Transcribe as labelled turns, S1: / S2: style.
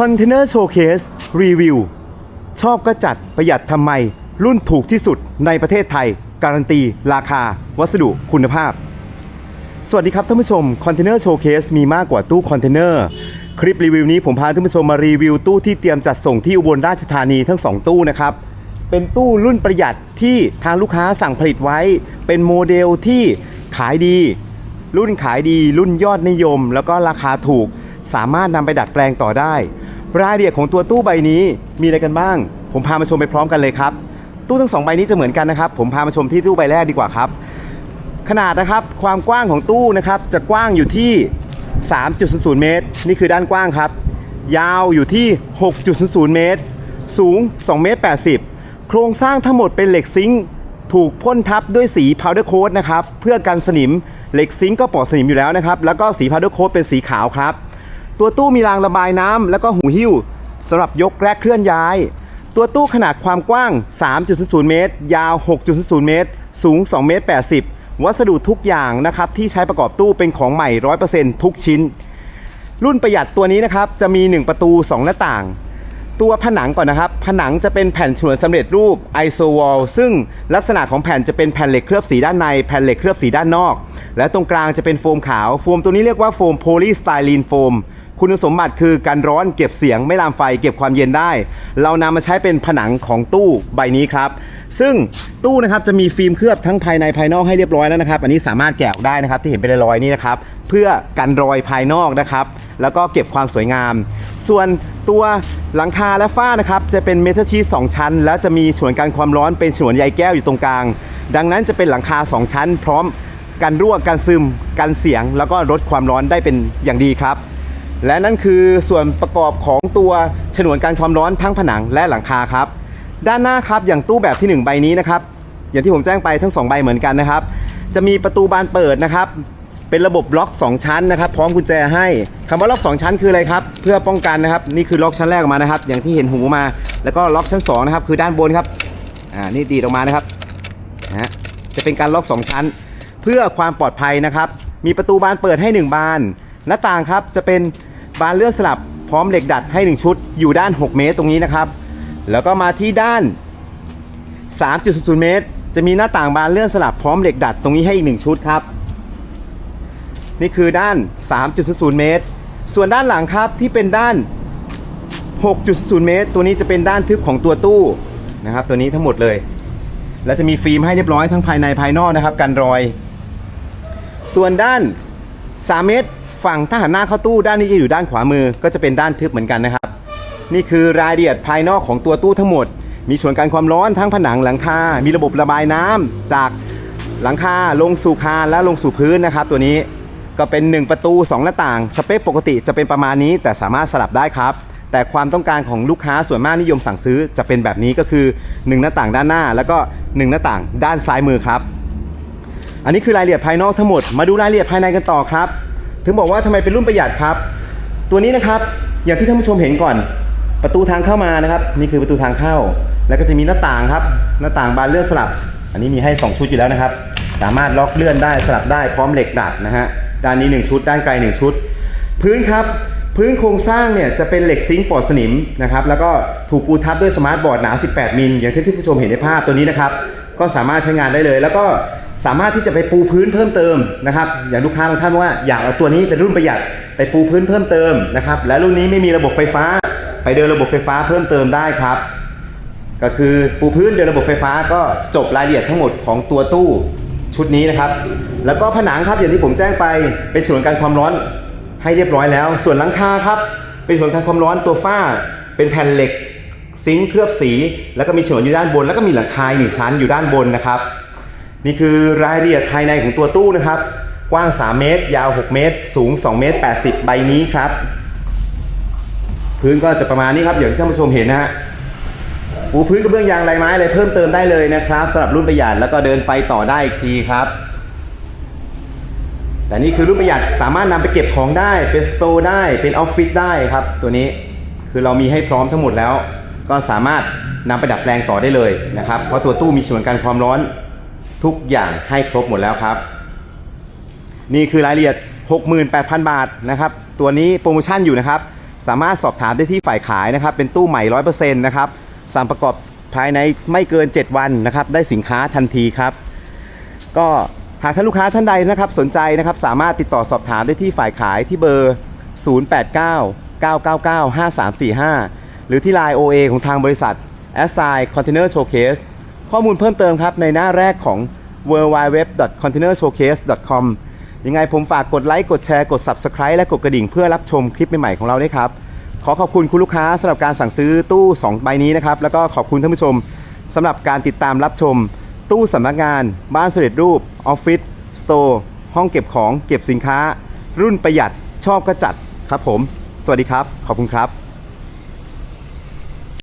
S1: คอนเทนเนอร์โชว์เคสรีวิวชอบก็จัดประหยัดทำไม รุ่นถูกที่สุดในประเทศไทย การันตี ราคา วัสดุคุณภาพ สวัสดีครับท่านผู้ชมคอนเทนเนอร์โชว์เคสมีมากกว่าตู้คอนเทนเนอร์คลิปรีวิวนี้ผมพาท่านผู้ชมมารีวิวตู้ที่เตรียมจัดส่งที่อุบลราชธานีทั้ง 2 ตู้นะครับเป็นตู้รุ่นประหยัดที่ทางลูกค้าสั่งผลิตไว้ เป็นโมเดลที่ขายดี รุ่นขายดี รุ่นยอดนิยม แล้วก็ราคาถูก สามารถนำไปดัดแปลงต่อได้ รายละเอียดของตัวตู้ใบนี้มีอะไรกันบ้าง ผมพามาชมไปพร้อมกันเลยครับ ตู้ทั้งสองใบนี้จะเหมือนกันนะครับ ผมพามาชมที่ตู้ใบแรกดีกว่าครับ ขนาดนะครับความกว้างของตู้นะครับจะกว้างอยู่ที่ 3.00 เมตร นี่คือด้านกว้างครับ ยาวอยู่ที่ 6.00 เมตร สูง2เมตร80 โครงสร้างทั้งหมดเป็นเหล็กซิงค์ถูกพ่นทับด้วยสี powder coat นะครับเพื่อกันสนิมเหล็กซิงค์ก็ปลอดสนิมอยู่แล้วนะครับแล้วก็สี powder coat เป็นสีขาวครับ ตัวตู้มีรางระบายน้ำแล้วก็หูหิ้วสำหรับยกและเคลื่อนย้าย ตัวตู้ขนาดความกว้าง 3.0 เมตร ยาว6.00เมตร สูง 2 เมตร 80 วัสดุทุกอย่างนะครับที่ใช้ประกอบตู้เป็นของใหม่ 100%ทุกชิ้น รุ่นประหยัดตัวนี้นะครับจะมี 1 ประตู 2 หน้าต่าง ตัวผนังก่อนนะครับ ผนังจะเป็นแผ่นฉนวนสำเร็จรูป iso wall ซึ่งลักษณะของแผ่นจะเป็นแผ่นเหล็กเคลือบสีด้านในแผ่นเหล็กเคลือบสีด้านนอก และตรงกลางจะเป็นโฟมขาว โฟมตัวนี้เรียกว่าโฟมโพลีสไตรีนโฟม คุณสมบัติคือการร้อนเก็บเสียงไม่ลามไฟเก็บความเย็นได้ เรานำมาใช้เป็นผนังของตู้ใบนี้ครับ ซึ่งตู้นะครับจะมีฟิล์มเคลือบทั้งภายในภายนอกให้เรียบร้อยแล้วนะครับ อันนี้สามารถแกะออกได้นะครับที่เห็นเป็นรอยนี่นะครับ เพื่อกันรอยภายนอกนะครับ แล้วก็เก็บความสวยงาม ส่วนตัวหลังคาและฝ้านะครับจะเป็นเมทัลชีส2ชั้น แล้วจะมีฉนวนกันความร้อนเป็นฉนวนใยแก้วอยู่ตรงกลาง ดังนั้นจะเป็นหลังคา 2 ชั้น พร้อมกันรั่วกันซึมกันเสียง แล้วก็ลดความร้อนได้เป็นอย่างดีครับ และนั่นคือส่วนประกอบของตัวฉนวนกันความร้อนทั้งผนังและหลังคาครับ ด้านหน้าครับอย่างตู้แบบที่ 1 ใบนี้นะครับ อย่างที่ผมแจ้งไปทั้ง 2 ใบเหมือนกันนะครับ จะมีประตูบานเปิดนะครับ เป็นระบบล็อก 2 ชั้นนะครับ พร้อมกุญแจให้คำว่าล็อก 2 ชั้นคืออะไรครับ เพื่อป้องกันนะครับ นี่คือล็อกชั้นแรกออกมานะครับ อย่างที่เห็นหูมา แล้วก็ล็อกชั้น2นะครับคือด้านบนครับ อ่า นี่ดีดออกมานะครับนะฮะจะเป็นการล็อก 2 ชั้น เพื่อความปลอดภัยนะครับ มีประตูบานเปิดให้ 1 บาน หน้าต่างครับจะเป็น บานเลื่อนสลับพร้อมเหล็กดัดให้ 1 ชุดอยู่ด้าน 6 เมตรตรงนี้นะครับ แล้วก็มาที่ด้าน 3.00 เมตร จะมีหน้าต่างบานเลื่อนสลับพร้อมเหล็กดัดตรงนี้ให้อีก 1 ชุดครับ นี่คือด้าน 3.00 เมตร ส่วนด้านหลังครับที่เป็นด้าน 6.0เมตร ตัวนี้จะเป็นด้านทึบของตัวตู้นะครับ ตัวนี้ทั้งหมดเลย แล้วจะมีฟิล์มให้เรียบร้อยทั้งภายในภายนอกนะครับกันรอย ส่วนด้าน 3 เมตร ฝั่งถ้าหันหน้าเข้าตู้ด้านนี้จะอยู่ด้านขวามือก็จะเป็นด้านทึบเหมือนกันนะครับ นี่คือรายละเอียดภายนอกของตัวตู้ทั้งหมด มีส่วนกันความร้อนทั้งผนังหลังคา มีระบบระบายน้ำจากหลังคาลงสู่คานและลงสู่พื้นนะครับ ตัวนี้ก็เป็น 1 ประตู 2 หน้าต่าง สเปคปกติจะเป็นประมาณนี้ แต่สามารถสลับได้ครับ แต่ความต้องการของลูกค้าส่วนมากนิยมสั่งซื้อจะเป็นแบบนี้ก็คือ 1 หน้าต่างด้านหน้า แล้วก็ 1 หน้าต่างด้านซ้ายมือครับ อันนี้คือรายละเอียดภายนอกทั้งหมด มาดูรายละเอียดภายในกันต่อครับ ถึงบอกว่าทำไมเป็นรุ่นประหยัดครับ ตัวนี้นะครับอย่างที่ท่านผู้ชมเห็นก่อน ประตูทางเข้ามานะครับ นี่คือประตูทางเข้า แล้วก็จะมีหน้าต่างครับ หน้าต่างบานเลื่อนสลับ อันนี้มีให้ 2 ชุดอยู่แล้วนะครับ สามารถล็อกเลื่อนได้สลับได้พร้อมเหล็กดัดนะฮะด้านนี้ 1 ชุด ด้านไกล 1 ชุด พื้นครับพื้นโครงสร้างเนี่ยจะเป็นเหล็กซิงค์ปลอดสนิมนะครับแล้วก็ถูกปูทับด้วยสมาร์ทบอร์ดหนา 18 มิลอย่างที่ท่านผู้ชมเห็นในภาพตัวนี้นะครับก็สามารถใช้งานได้เลย แล้วก็ สามารถที่จะไปปูพื้นเพิ่มเติมนะครับอย่างลูกค้าบางท่านว่าอยากเอาตัวนี้เป็นรุ่นประหยัดไปปูพื้นเพิ่มเติมนะครับและรุ่นนี้ไม่มีระบบไฟฟ้า ไปเดินระบบไฟฟ้าเพิ่มเติมได้ครับ ก็คือปูพื้นเดินระบบไฟฟ้าก็จบรายละเอียดทั้งหมดของตัวตู้ชุดนี้นะครับ แล้วก็ผนังครับอย่างที่ผมแจ้งไปเป็นส่วนการความร้อนให้เรียบร้อยแล้ว ส่วนหลังคาครับ เป็นส่วนการความร้อนตัวฝ้า เป็นแผ่นเหล็กซิงค์เคลือบสี แล้วก็มีฉนวนอยู่ด้านบน แล้วก็มีหลังคาหนึ่งชั้นอยู่ด้านบนนะครับ นี่คือรายละเอียดภายในของตัวตู้นะครับ กว้าง 3 เมตร ยาว 6 เมตร สูง 2 เมตร 80 ใบนี้ครับ พื้นก็จะประมาณนี้ครับอย่างที่ท่านผู้ชมเห็นนะฮะปูพื้นกระเบื้องยางลายไม้อะไรเพิ่มเติมได้เลยนะครับสำหรับรุ่นประหยัดแล้วก็เดินไฟต่อได้อีกทีครับ แต่นี่คือรุ่นประหยัดสามารถนำไปเก็บของได้เป็นสโตร์ได้เป็นออฟฟิศได้ครับ ตัวนี้คือเรามีให้พร้อมทั้งหมดแล้ว ก็สามารถนำไปดัดแปลงต่อได้เลยนะครับเพราะตัวตู้มีส่วนกันความร้อน ทุกอย่างให้ครบหมดแล้วครับ นี่คือรายละเอียด 68,000 บาทนะครับ ตัวนี้โปรโมชั่นอยู่นะครับ สามารถสอบถามได้ที่ฝ่ายขายนะครับ เป็นตู้ใหม่ 100%นะครับสั่งประกอบภายในไม่เกิน 7 วันนะครับ ได้สินค้าทันทีครับ ก็หากท่านลูกค้าท่านใดนะครับ สนใจนะครับสามารถติดต่อสอบถามได้ที่ฝ่ายขายที่เบอร์ 089 999 5345 หรือที่ Line OA ของทางบริษัท a s s i Container Showcase ข้อมูลเพิ่มเติมครับในหน้าแรกของ w w w c o n t a i n e r s h o w c a s e c o m ยังไงผมฝากกดไลค์ กดแชร์ กด Subscribe และกดกระดิ่งเพื่อรับชมคลิปใหม่ๆของเราด้วยครับ ขอขอบคุณคุณลูกค้าสำหรับการสั่งซื้อตู้ 2 ใบนี้นะครับ แล้วก็ขอบคุณท่านผู้ชมสำหรับการติดตามรับชม ตู้สำนักงาน บ้านเสด็จรูปออฟฟิศสโตร์ห้องเก็บของเก็บสินค้า รุ่นประหยัดชอบก็จัดครับผม สวัสดีครับ ขอบคุณครับ